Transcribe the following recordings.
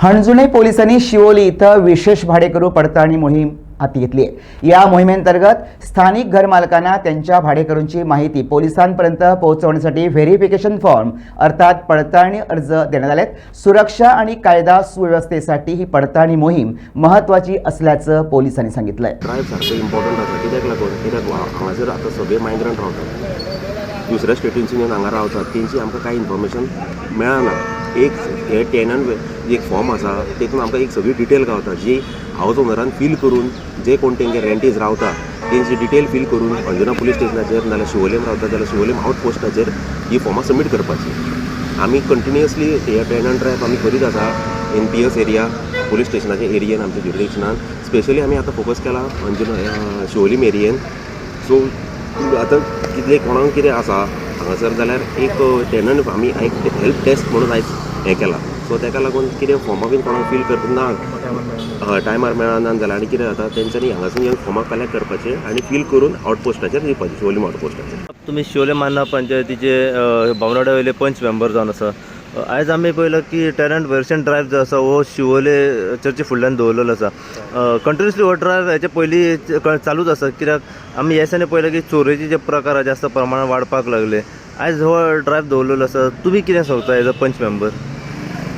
हणजुणे पोलिसांनी शिवोली इथं विशेष भाडेकरू पडताळणी मोहीम हाती घेतली आहे. या मोहिमेंतर्गत स्थानिक घरमालकांना त्यांच्या भाडेकरूंची माहिती पोलिसांपर्यंत पोहोचवण्यासाठी व्हेरिफिकेशन फॉर्म अर्थात पडताळणी अर्ज देण्यात आले सुरक्षा आणि कायदा सुव्यवस्थेसाठी ही पडताळणी मोहीम महत्त्वाची असल्याचं पोलिसांनी सांगितलं आहे इम्पॉर्टंट आतां सगळे मायग्रंट रावतात दुसऱ्या स्टेटींसून हांगा रावतात तेंची आमकां कांय इन्फॉर्मेशन मेळना एक हे टेनंट एक फॉर्म आसा तेतून आमकां एक सगळी डिटेल गावता जी हावज ओनरान फील करून जे कोण तेंगे रेंटीज रावता तेंची डिटेल फील करून अंजुना पुलीस स्टेशनाचेर नाल्यार शिवोलेम रावता जाल्यार शिवोलेम आउट पोस्टाचेर ही फॉर्मां सबमीट करपाची. आमी कंटिन्युअसली हे टेनंट ड्रायव्ह आमी करीत आसा N P S area police स्टेशनाच्या एरियेन आमच्या जुरिडिक्शनान स्पेशली आमी आतां फोकस केला अंजुना शिवोलीम एरियेन सो आतां कितले कोणाक कितें आसा हांगासर जाल्यार एक टेनंट आमी एक हेल्प डेस्क म्हणून आयज हें केला. सो ताका लागून कितें फॉर्मां बीन कोणाक फील करतना हय टायमार मेळना जाल्यार आनी कितें जाता तेंच्यांनी हांगासून येवन फॉर्मां कलेक्ट करपाचे आनी फील करून आउटपोस्टाचेर दिवपाचे शिवोलीम आउटपोस्टाचेर तुमी शोले मान्ना पंचायतीचे भावनाडा वयले पंच मेंबर जावन आसा आयज आमी पळयला की टॅलंट वर्शन ड्रायव्ह जो आसा हो शिवोले चर्ची फुडल्यान दवरलेलो आसा कंटिन्युअसली हो ड्रायव्ह हेचे पयलीं चालूच आसा कित्याक आमी ह्या दिसांनी पळयला की चोरेचे जे प्रकार जास्त प्रमाणात वाडपाक लागले. आयज हो ड्रायव्ह दवरलेलो आसा तुमी कितें सांगता एज अ पंच मेंबर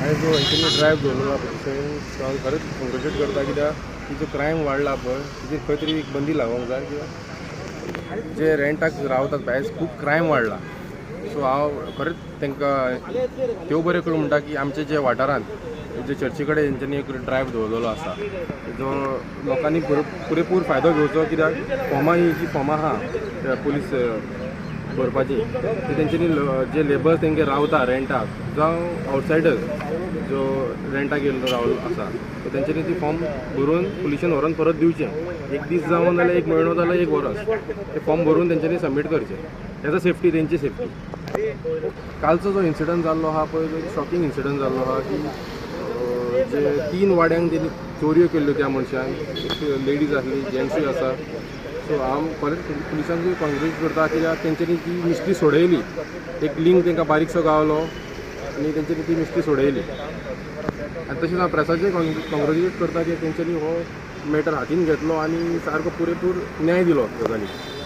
आयज जो इंटरनेट ड्रायव्ह दवरला पळय हांव खरेंच करता कित्याक की जो क्रायम वाडला पळय तिचेर खंय तरी एक बंदी लागोंक जाय कित्याक जे रेंटाक रावतात आयज खूब क्रायम वाडला सो हांव खरेंच तांकां देव बरें करूं म्हणटा की आमचे जे वाठारांत जे चर्ची कडेन तेंच्यांनी एक ड्रायव्ह दवरलेलो आसा जो लोकांनी पुरेपूर फायदो घेवचो कित्याक फॉर्मां ही जी फॉर्मां आहा पुलीस भरपाची ती तेंच्यांनी जे लेबर्स तेंगे रावता रेंटाक जावं आउटसायडर्स जो रेंटाक येयल्लो रावलो आसा सो तेंच्यांनी ती फॉर्म भरून पुलिशेन व्हरोन परत दिवचें. एक दीस जावन जाल्यार एक म्हयनो जाल्यार एक वरस ते फॉर्म भरून तेंच्यांनी सबमीट करचें. त्याचा सेफ्टी तेंची सेफ्टी कालचो जो इन्सिडंट जाल्लो आहा पळय तो शॉकिंग इन्सिडंट जाल्लो आहा की जे तीन वाड्यांक तेणी चोरयो केल्ल्यो त्या मनशान. एक लेडीज आसली जेंट्सूय आसा सो हांव खरेंच पुलिसांक कॉन्ग्रेट करता कित्याक तेंच्यांनी ती मिस्ट्री सोडयली एक लिंक तांकां बारीकसो गावलो आनी तेंच्यांनी ती मिस्ट्री सोडयली आनी तशेंच हांव प्रेसाचेर कॉंग्रेच्युलेट करता की तेंच्यांनी हो मॅटर हातीन घेतलो आनी सारको पुरेपूर न्याय दिलो गजाली